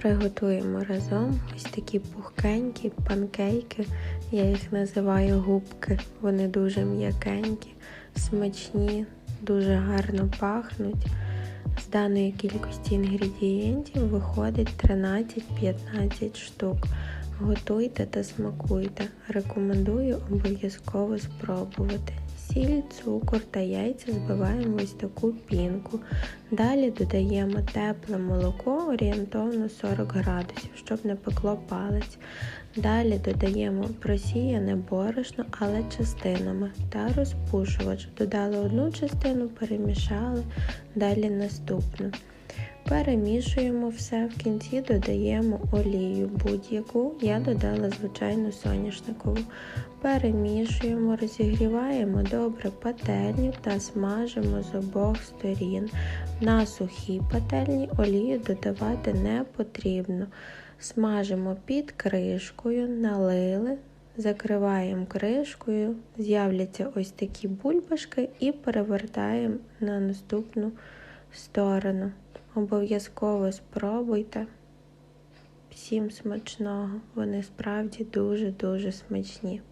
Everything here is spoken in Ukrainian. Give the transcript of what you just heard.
Приготуємо разом ось такі пухкенькі панкейки. Я їх називаю губки. Вони дуже м'якенькі, смачні, дуже гарно пахнуть. З даної кількості інгредієнтів виходить 13-15 штук. Готуйте та смакуйте. Рекомендую обов'язково спробувати. Сіль, цукор та яйця збиваємо ось таку пінку. Далі додаємо тепле молоко орієнтовно 40 градусів, щоб не пекло палець. Далі додаємо просіяне борошно, але частинами та розпушувач. Додали одну частину, перемішали, далі наступну. Перемішуємо все, в кінці додаємо олію будь-яку. Я додала звичайну соняшникову. Перемішуємо, розігріваємо добре пательню та смажимо з обох сторін. На сухій пательні олію додавати не потрібно. Смажимо під кришкою, налили, закриваємо кришкою, з'являться ось такі бульбашки і перевертаємо на наступну сторону. Обов'язково спробуйте. Всім смачного, вони справді дуже-дуже смачні.